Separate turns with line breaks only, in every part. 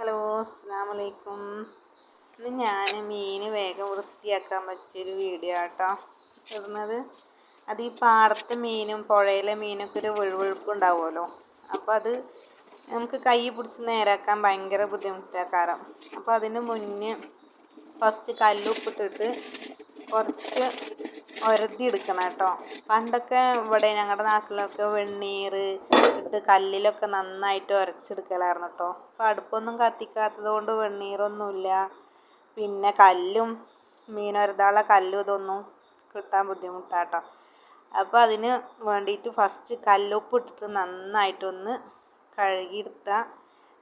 Hello അസ്സാമലൈക്കും ഇന്ന് ഞാൻ മീൻ വേഗം വൃത്തിയാക്കാൻ പറ്റിയൊരു വീഡിയോ ആട്ടോ. ഇടുന്നത് അത് ഈ പാടത്തെ മീനും പുഴയിലെ മീനൊക്കെ ഒരു വെഴുവെഴുപ്പ് ഉണ്ടാവുമല്ലോ അപ്പോൾ അത് നമുക്ക് കൈ പിടിച്ച് നേരാക്കാൻ ഭയങ്കര ബുദ്ധിമുട്ടാക്കാരം അപ്പോൾ അതിന് മുന്നേ ഫസ്റ്റ് കല്ലുപ്പിട്ടിട്ട് കുറച്ച് ഒരതി എടുക്കണം കേട്ടോ. പണ്ടൊക്കെ ഇവിടെ ഞങ്ങളുടെ നാട്ടിലൊക്കെ വെണ്ണീർ ഇട്ട് കല്ലിലൊക്കെ നന്നായിട്ട് ഉരച്ചെടുക്കലായിരുന്നു കേട്ടോ. അപ്പോൾ അടുപ്പൊന്നും കത്തിക്കാത്തത് കൊണ്ട് വെണ്ണീറൊന്നുമില്ല. പിന്നെ കല്ലും മീനൊരുതാളെ കല്ലും ഇതൊന്നും കിട്ടാൻ ബുദ്ധിമുട്ടാട്ടോ. അപ്പോൾ അതിന് വേണ്ടിയിട്ട് ഫസ്റ്റ് കല്ലുപ്പ് ഇട്ടിട്ട് നന്നായിട്ടൊന്ന് കഴുകിയെടുത്താൽ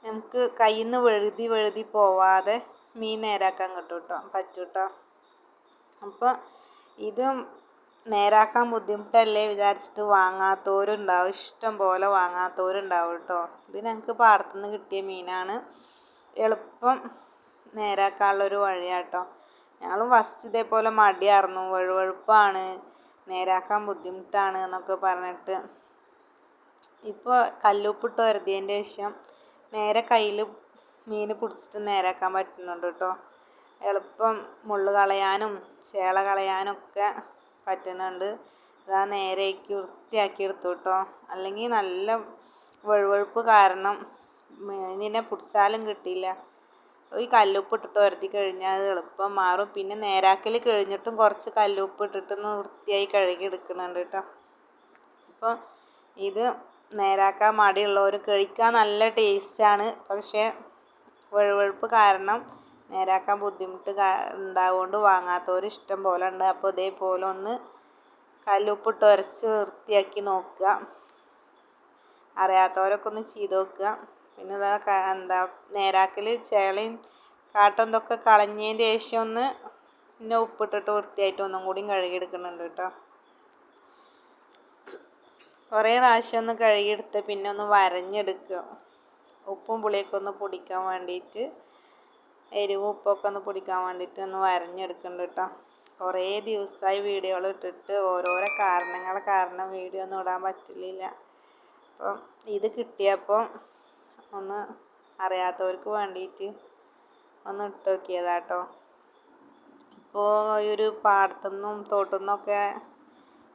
നമുക്ക് കയ്യിൽ നിന്ന് വെഴുതി വെഴുതി പോവാതെ മീൻ നേരാക്കാൻ കിട്ടും കേട്ടോ. പറ്റും അപ്പോൾ ഇതും നേരാക്കാൻ ബുദ്ധിമുട്ടല്ലേ വിചാരിച്ചിട്ട് വാങ്ങാത്തവരുണ്ടാവും ഇഷ്ടം പോലെ വാങ്ങാത്തവരുണ്ടാവും കേട്ടോ ഇത് ഞങ്ങൾക്ക് പാടത്തുനിന്ന് കിട്ടിയ മീനാണ്. എളുപ്പം നേരാക്കാനുള്ളൊരു വഴിയാട്ടോ. ഞങ്ങളും ഫസ്റ്റ് ഇതേപോലെ മടിയായിരുന്നു വഴുവഴുപ്പാണ്. നേരാക്കാൻ ബുദ്ധിമുട്ടാണ് എന്നൊക്കെ പറഞ്ഞിട്ട്. ഇപ്പോൾ കല്ലുപ്പിട്ട് വരുതിയതിന്റെ ശേഷം നേരെ കയ്യിൽ മീൻ പിടിച്ചിട്ട് നേരാക്കാൻ പറ്റുന്നുണ്ട് കേട്ടോ എളുപ്പം മുള്ള് കളയാനും ചേള കളയാനും ഒക്കെ പറ്റുന്നുണ്ട്. ഇതാ നേരേക്ക് വൃത്തിയാക്കി എടുത്തു കേട്ടോ അല്ലെങ്കിൽ നല്ല വഴുവഴുപ്പ് കാരണം മീനിനെ പിടിച്ചാലും കിട്ടിയില്ല. ഈ കല്ലുപ്പ് ഇട്ടിട്ട് വരുത്തി കഴിഞ്ഞാൽ അത് എളുപ്പം മാറും. പിന്നെ നേരാക്കൽ കഴിഞ്ഞിട്ടും കുറച്ച് കല്ലുപ്പ് ഇട്ടിട്ടൊന്ന് വൃത്തിയായി കഴുകി എടുക്കുന്നുണ്ട് കേട്ടോ അപ്പോൾ ഇത് നേരാക്കാൻ മടിയുള്ളവർ കഴിക്കാൻ നല്ല ടേസ്റ്റാണ്. പക്ഷേ വഴുവഴുപ്പ് കാരണം നേരാക്കാൻ ബുദ്ധിമുട്ട് ഉണ്ടാവുകൊണ്ട് വാങ്ങാത്തവർ ഇഷ്ടം പോലെ ഉണ്ട് അപ്പോൾ ഇതേപോലെ ഒന്ന് കല്ലുപ്പിട്ട് ഉരച്ച് വൃത്തിയാക്കി നോക്കുക അറിയാത്തവരൊക്കെ ഒന്ന് ചെയ്ത് നോക്കുക പിന്നെ ഇതാ എന്താ നേരാക്കൽ ചേളയും കാട്ടും ഇതൊക്കെ കളഞ്ഞതിന്റെ ശേഷം ഒന്ന് പിന്നെ ഉപ്പിട്ടിട്ട് വൃത്തിയായിട്ട് ഒന്നും കൂടിയും കഴുകിയെടുക്കുന്നുണ്ട് കേട്ടോ. കുറേ പ്രാവശ്യം ഒന്ന് കഴുകിയെടുത്ത് പിന്നെ ഒന്ന് വരഞ്ഞെടുക്കുക ഉപ്പും പുളിയൊക്കെ ഒന്ന് പൊടിക്കാൻ വേണ്ടിയിട്ട് എരിവ് ഉപ്പൊക്കെ ഒന്ന് പൊടിക്കാൻ വേണ്ടിയിട്ട് ഒന്ന് വരഞ്ഞെടുക്കുന്നുണ്ട് കേട്ടോ കുറേ ദിവസമായി വീഡിയോകൾ ഇട്ടിട്ട് ഓരോരോ കാരണങ്ങൾ കാരണം വീഡിയോ ഒന്നും ഇടാൻ പറ്റില്ല അപ്പം ഇത് കിട്ടിയപ്പോൾ ഒന്ന് അറിയാത്തവർക്ക് വേണ്ടിയിട്ട് ഒന്ന് ഇട്ട് നോക്കിയതാട്ടോ ഇപ്പോൾ ഈ ഒരു പാടത്തുനിന്നും തോട്ടുനിന്നൊക്കെ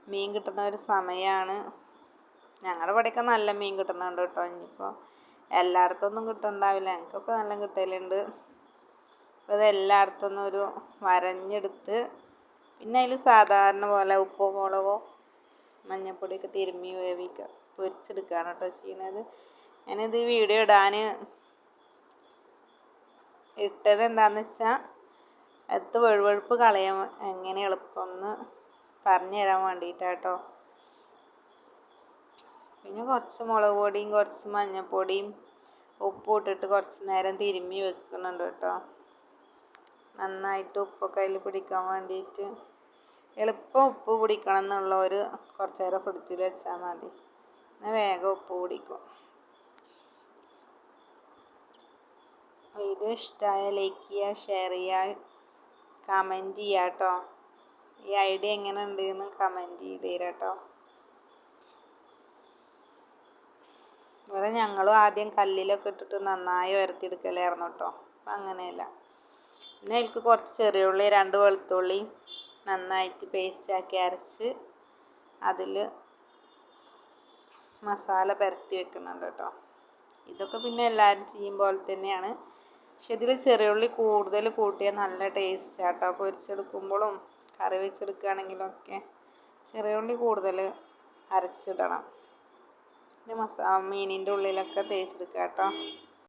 മീൻ കിട്ടുന്ന ഒരു സമയമാണ് ഞങ്ങളുടെ ഇവിടെയൊക്കെ നല്ല മീൻ കിട്ടുന്നുണ്ട് കേട്ടോ ഇനിയിപ്പോൾ എല്ലായിടത്തൊന്നും കിട്ടുന്നുണ്ടാവില്ല ഞങ്ങൾക്കൊക്കെ നല്ല കിട്ടലുണ്ട്. അപ്പോൾ ഇത് എല്ലായിടത്തുനിന്നും ഒരു വരഞ്ഞെടുത്ത് പിന്നെ അതിൽ സാധാരണ പോലെ ഉപ്പോ മുളകോ മഞ്ഞൾപ്പൊടിയൊക്കെ തിരുമ്മി വേവിക്കുക. പൊരിച്ചെടുക്കുകയാണ് കേട്ടോ ചെയ്യുന്നത് ഞാനിത് വീഡിയോ ഇടാൻ ഇട്ടത് എന്താണെന്ന് വെച്ചാൽ അടുത്ത് വെഴുവഴുപ്പ് കളയാൻ എങ്ങനെ എളുപ്പമെന്ന് പറഞ്ഞു തരാൻ വേണ്ടിയിട്ടാട്ടോ പിന്നെ കുറച്ച് മുളക് പൊടിയും കുറച്ച് മഞ്ഞൾപ്പൊടിയും ഉപ്പും ഇട്ടിട്ട് കുറച്ച് നേരം തിരുമ്മി വെക്കുന്നുണ്ട് കേട്ടോ. നന്നായിട്ട് ഉപ്പൊക്കെ അതിൽ പിടിക്കാൻ വേണ്ടിയിട്ട് എളുപ്പം ഉപ്പ് പിടിക്കണം ഒരു കുറച്ച് നേരം ഫ്രിഡ്ജിൽ വെച്ചാൽ മതി. എന്നാൽ വേഗം ഉപ്പ് പിടിക്കും. വീഡിയോ ഇഷ്ടമായ ലൈക്ക് ചെയ്യുക ഷെയർ ചെയ്യുക കമന്റ് ചെയ്യുക കേട്ടോ ഈ ഐഡിയ എങ്ങനെ ഉണ്ട് എന്ന് കമന്റ് ചെയ്ത് തരാം കേട്ടോ ഇവിടെ ഞങ്ങളും ആദ്യം കല്ലിലൊക്കെ ഇട്ടിട്ട് നന്നായി ഉയർത്തിയെടുക്കലായിരുന്നു കേട്ടോ അപ്പം അങ്ങനെയല്ല. പിന്നെ അതിലേക്ക് കുറച്ച് ചെറിയ ഉള്ളി രണ്ട് വെളുത്തുള്ളി നന്നായിട്ട് പേസ്റ്റാക്കി അരച്ച് അതിൽ മസാല പുരട്ടി വെക്കുന്നുണ്ട് കേട്ടോ. ഇതൊക്കെ പിന്നെ എല്ലാവരും ചെയ്യും പോലെ തന്നെയാണ്. പക്ഷെ ഇതിൽ ചെറിയ ഉള്ളി കൂടുതൽ കൂട്ടിയാൽ നല്ല ടേസ്റ്റ് കേട്ടോ. പൊരിച്ചെടുക്കുമ്പോഴും കറി വെച്ചെടുക്കുകയാണെങ്കിലും ഒക്കെ ചെറിയ ഉള്ളി കൂടുതൽ അരച്ചിടണം. പിന്നെ മസാ മീനിന്റെ ഉള്ളിലൊക്കെ തേച്ചെടുക്കുക കേട്ടോ.